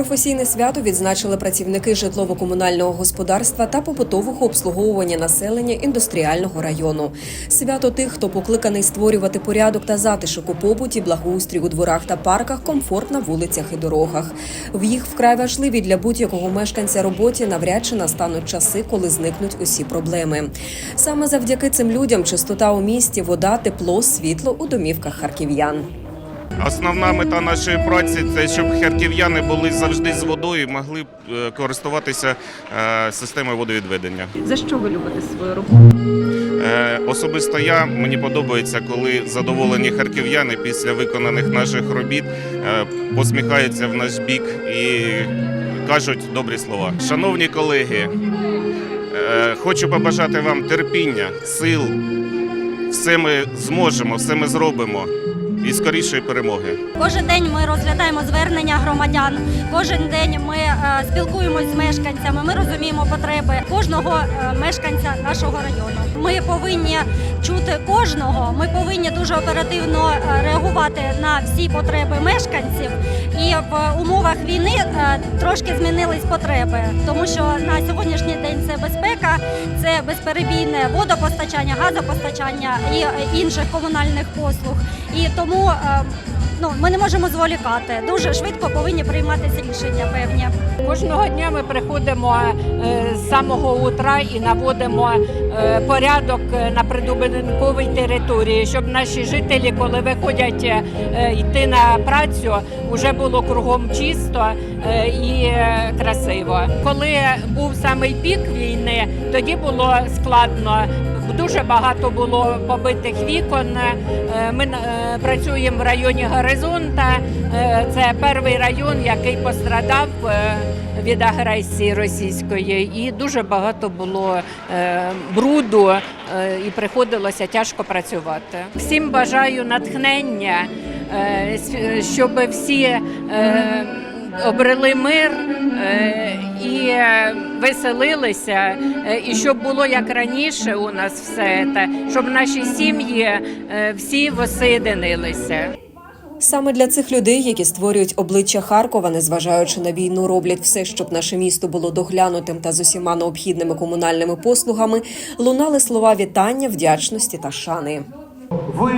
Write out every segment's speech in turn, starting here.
Професійне свято відзначили працівники житлово-комунального господарства та побутового обслуговування населення індустріального району. Свято тих, хто покликаний створювати порядок та затишок у побуті, благоустрій у дворах та парках, комфорт на вулицях і дорогах. В їх вкрай важливі для будь-якого мешканця роботі навряд чи настануть часи, коли зникнуть усі проблеми. Саме завдяки цим людям чистота у місті, вода, тепло, світло у домівках харків'ян. Основна мета нашої праці це щоб харків'яни були завжди з водою, і могли е, користуватися е, системою водовідведення. За що ви любите свою роботу? Е, Особисто я мені подобається, коли задоволені харків'яни після виконаних наших робіт посміхаються в наш бік і кажуть добрі слова. Шановні колеги, хочу побажати вам терпіння, сил. Все ми зможемо, все ми зробимо і скорішої перемоги. Кожен день ми розглядаємо звернення громадян. Кожен день ми е, спілкуємось з мешканцями. Ми розуміємо потреби кожного е, мешканця нашого району. Ми повинні чути кожного. Ми повинні дуже оперативно е, реагувати на всі потреби мешканців. І в умовах війни трошки змінились потреби, тому що на сьогоднішній день це безпека, це безперебійне водопостачання, газопостачання і інших комунальних послуг. І тому е, ну, ми не можемо зволікати. Дуже швидко повинні прийматися рішення певні. Кожного дня ми приходимо е, з самого утра і наводимо е, порядок е, на придобудинковій території, щоб наші жителі, коли виходять йти на працю, вже було кругом чисто і красиво. Коли був самий пік війни, тоді було складно. Дуже багато було побитих вікон. Е, Ми е, працюємо в районі Горизонта. Е, Це перший район, який пострадав від агресії російської, і дуже багато було бруду, і приходилося тяжко працювати. Всім бажаю натхнення, щоб всі. Обрели мир е, і веселилися, е, і щоб було як раніше у нас все це, щоб наші сім'ї е, всі восоєдинилися. Саме для цих людей, які створюють обличчя Харкова, незважаючи на війну, роблять все, щоб наше місто було доглянутим та з усіма необхідними комунальними послугами, лунали слова вітання, вдячності та шани. Ви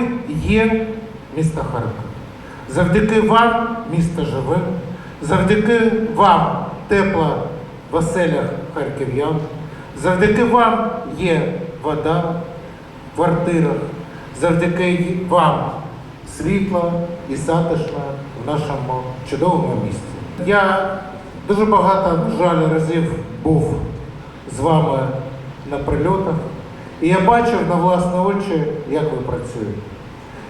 є місто Харків. Завдяки вам місто живе, завдяки вам тепло в оселях харків'ян, завдяки вам є вода в квартирах, завдяки вам світло і затишно в нашому чудовому місті. Я дуже багато, жаль, разів був з вами на прильотах, і я бачив на власні очі, як ви працюєте.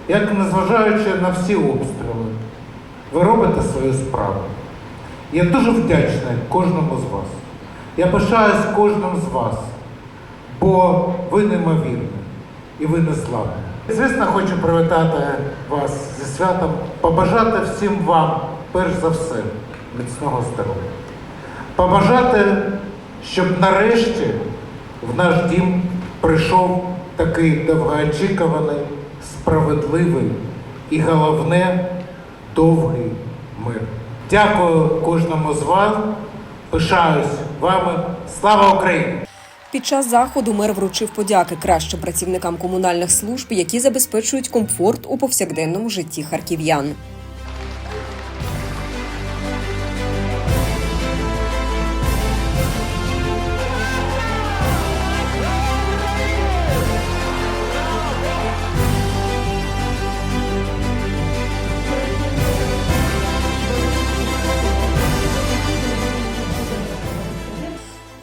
Як незважаючи на всі обстріли, ви робите свою справу. Я дуже вдячний кожному з вас. Я пишаюсь кожним з вас, бо ви неймовірні і ви незламні. Звісно, хочу привітати вас зі святом, побажати всім вам, перш за все, міцного здоров'я. Побажати, щоб нарешті в наш дім прийшов такий довгоочікуваний, справедливий і головне довгий мир. Дякую кожному з вас. Пишаюсь вами. Слава Україні! Під час заходу мер вручив подяки кращим працівникам комунальних служб, які забезпечують комфорт у повсякденному житті харків'ян.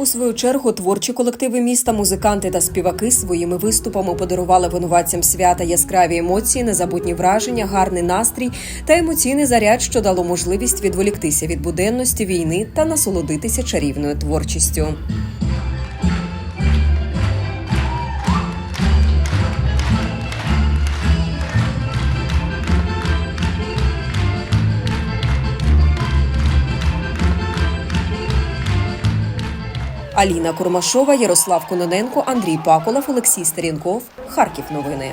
У свою чергу творчі колективи міста, музиканти та співаки своїми виступами подарували винуватцям свята яскраві емоції, незабутні враження, гарний настрій та емоційний заряд, що дало можливість відволіктися від буденності війни та насолодитися чарівною творчістю. Аліна Курмашова, Ярослав Кононенко, Андрій Паколов, Олексій Старінков. Харків. Новини.